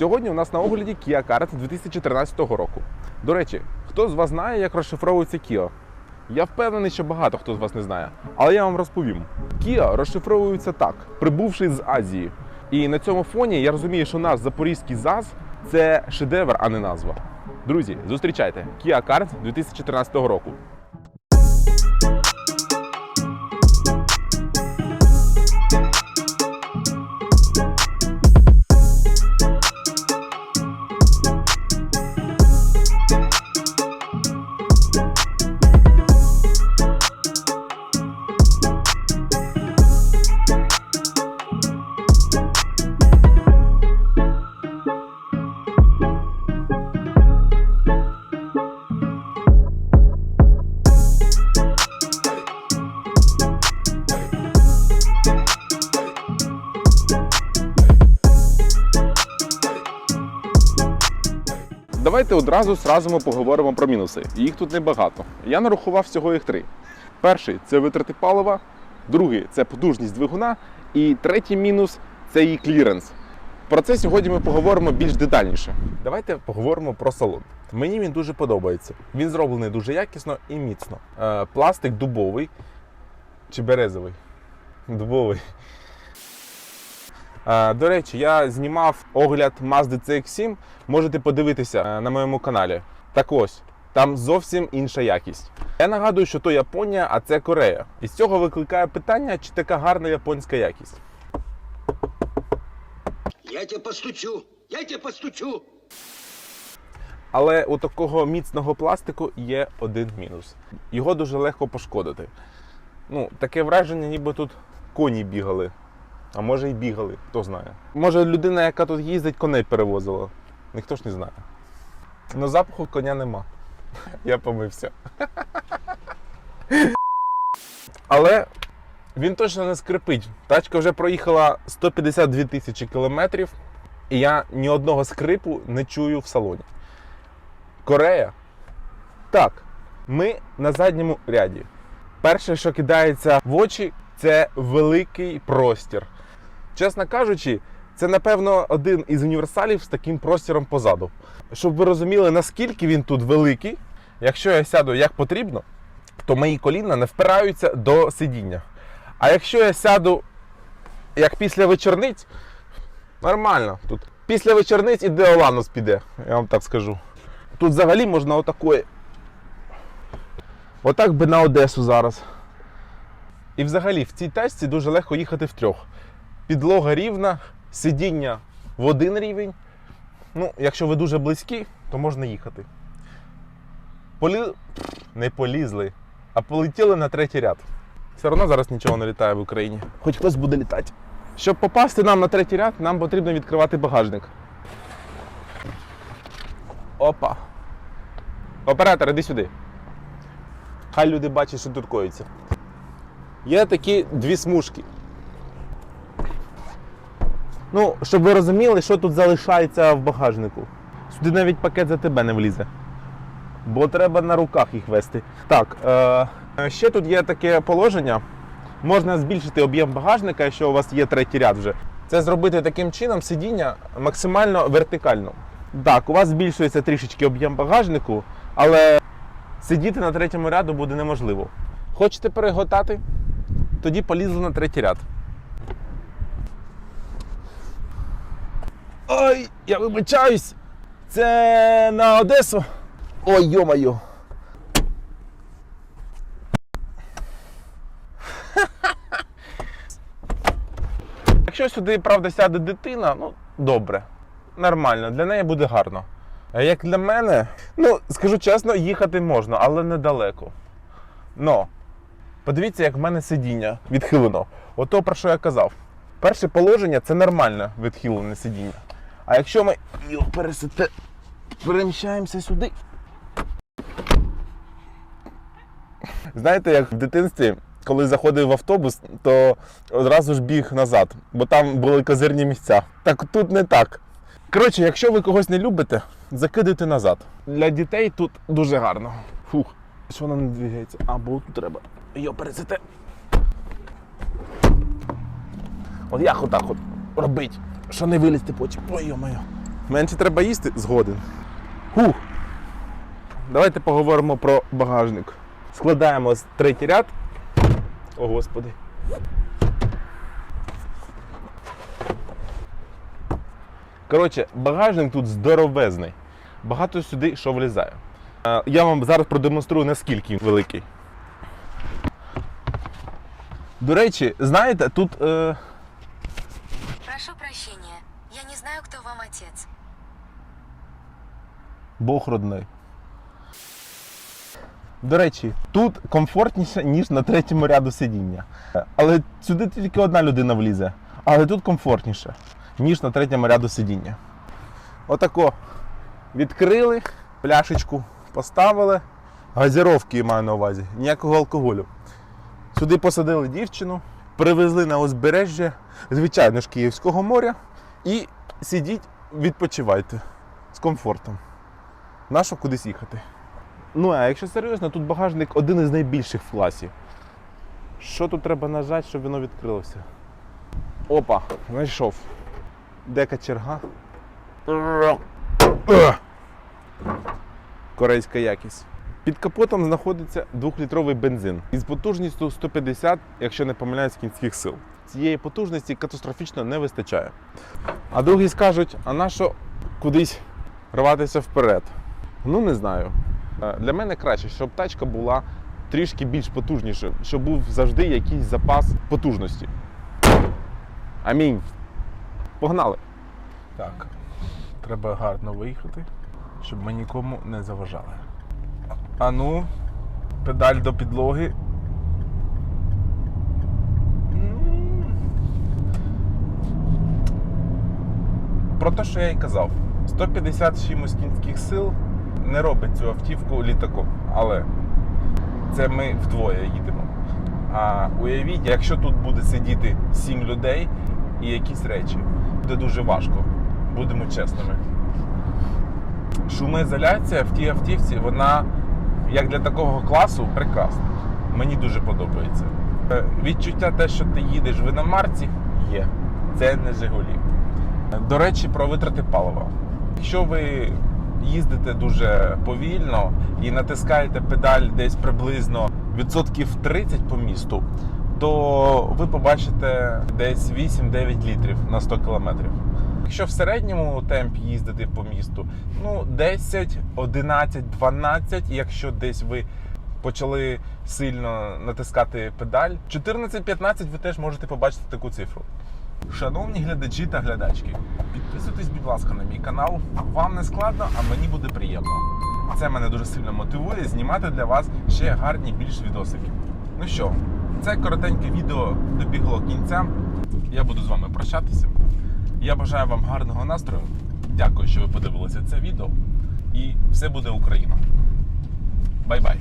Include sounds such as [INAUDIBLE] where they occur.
Сьогодні у нас на огляді Kia Carett 2013 року. До речі, хто з вас знає, як розшифровується Kia? Я впевнений, що багато хто з вас не знає, але я вам розповім. Kia розшифровується так, прибувши з Азії. І на цьому фоні я розумію, що наш запорізький ЗАЗ це шедевр, а не назва. Друзі, зустрічайте Kia Carett 2013 року. Давайте одразу сразу ми поговоримо про мінуси. Їх тут небагато. Я нарахував всього їх три. Перший це витрати палива, другий це потужність двигуна, і третій мінус це її кліренс. Про це сьогодні ми поговоримо більш детальніше. Давайте поговоримо про салон. Мені він дуже подобається. Він зроблений дуже якісно і міцно. Е, пластик дубовий чи березовий. Дубовий. Е, До речі, я знімав огляд Mazda CX-7. Можете подивитися е, на моєму каналі. Так ось, там зовсім інша якість. Я нагадую, що то Японія, а це Корея. І з цього викликає питання, чи така гарна японська якість. Я тебе постучу! Я тебе постучу! Але у такого міцного пластику є один мінус. Його дуже легко пошкодити. Ну, таке враження, ніби тут коні бігали. А може і бігали, хто знає. Може, людина, яка тут їздить, коней перевозила. Ніхто ж не знає. Ну, запаху коня нема. [LAUGHS] Я помився. [LAUGHS] Але він точно не скрипить. Тачка вже проїхала 152 тисячі кілометрів, і я ні одного скрипу не чую в салоні. Корея. Так, ми на задньому ряді. Перше, що кидається в очі, це великий простір. Чесно кажучи, це напевно один із універсалів з таким простіром позаду. Щоб ви розуміли, наскільки він тут великий, якщо я сяду як потрібно, то мої коліна не впираються до сидіння. А якщо я сяду як після вечорниць, нормально. Тут після вечорниць і Деоланус піде, я вам так скажу. Тут взагалі можна отакої. Отак би на Одесу зараз. І взагалі в цій тачці дуже легко їхати втрьох. Підлога рівна, сидіння в один рівень. Ну, якщо ви дуже близькі, то можна їхати. Полі... Не полізли, а полетіли на третій ряд. Все одно зараз нічого не літає в Україні. Хоч хтось буде літати. Щоб попасти нам на третій ряд, нам потрібно відкривати багажник. Опа. Оператор, іди сюди. Хай люди бачать, що тут коїться. Є такі дві смужки. Ну, щоб ви розуміли, що тут залишається в багажнику. Сюди навіть пакет за тебе не влізе. Бо треба на руках їх вести. Так, е, ще тут є таке положення. Можна збільшити об'єм багажника, якщо у вас є третій ряд вже. Це зробити таким чином сидіння максимально вертикально. Так, у вас збільшується трішечки об'єм багажнику, але сидіти на третьому ряду буде неможливо. Хочете переготати? Тоді полізли на третій ряд. Ой, я вибачаюсь! Це на Одесу. Ой, йо-моє. [LAUGHS] Якщо сюди, правда, сяде дитина, ну добре, нормально, для неї буде гарно. А як для мене, ну скажу чесно, їхати можна, але недалеко. Но подивіться, як в мене сидіння відхилено. Ото про що я казав. Перше положення це нормальне відхилене сидіння. А якщо ми його пересете, переміщаємося сюди. Знаєте, як в дитинстві, коли заходив в автобус, то одразу ж біг назад, бо там були козирні місця. Так тут не так. Коротше, якщо ви когось не любите, закидайте назад. Для дітей тут дуже гарно. Фух. Що вона не двигається? А, бо тут треба. Його пересете. От як отак от робить, що не вилізти потім. Ой, йо-моє. Менше треба їсти згоден. Хух. Давайте поговоримо про багажник. Складаємо третій ряд. О, господи. Коротше, багажник тут здоровезний. Багато сюди що влізає. Я вам зараз продемонструю, наскільки він великий. До речі, знаєте, тут. Е... Прошу прощения, я не знаю, кто вам отец. Бог родний. До речі, тут комфортніше, ніж на третьому ряду сидіння. Але сюди тільки одна людина влізе. Але тут комфортніше, ніж на третьому ряду сидіння. Отако. Відкрили, пляшечку поставили. Газіровки маю на увазі, ніякого алкоголю. Сюди посадили дівчину, привезли на узбережжя, звичайно ж, Київського моря, і сидіть, відпочивайте з комфортом. Нащо кудись їхати? Ну, а якщо серйозно, тут багажник один із найбільших в класі. Що тут треба нажати, щоб воно відкрилося? Опа, знайшов. Де качерга? Корейська якість. Під капотом знаходиться 2-літровий бензин із потужністю 150, якщо не помиляюсь, кінських сил. Цієї потужності катастрофічно не вистачає. А другі скажуть, а на що кудись рватися вперед? Ну не знаю. Е, Для мене краще, щоб тачка була трішки більш потужніша, щоб був завжди якийсь запас потужності. Амінь. Погнали. Так, треба гарно виїхати, щоб ми нікому не заважали. А ну, педаль до підлоги. Про те, що я й казав, 150 з чимось кінських сил не робить цю автівку літаком. Але це ми вдвоє їдемо. А уявіть, якщо тут буде сидіти 7 людей і якісь речі, буде дуже важко, будемо чесними. Шумоізоляція в тій автівці, вона як для такого класу прекрасна. Мені дуже подобається. Е, Відчуття те, що ти їдеш в іномарці, є. Це не Жигулі. До речі, про витрати палива. Якщо ви їздите дуже повільно і натискаєте педаль десь приблизно відсотків 30 по місту, то ви побачите десь 8-9 літрів на 100 кілометрів. Якщо в середньому темпі їздити по місту, ну 10, 11, 12, якщо десь ви почали сильно натискати педаль, 14-15 ви теж можете побачити таку цифру. Шановні глядачі та глядачки, підписуйтесь, будь ласка, на мій канал. Вам не складно, а мені буде приємно. Це мене дуже сильно мотивує знімати для вас ще гарні більш відосики. Ну що, це коротеньке відео добігло кінця. Я буду з вами прощатися. Я бажаю вам гарного настрою. Дякую, що ви подивилися це відео. І все буде Україна. Бай-бай!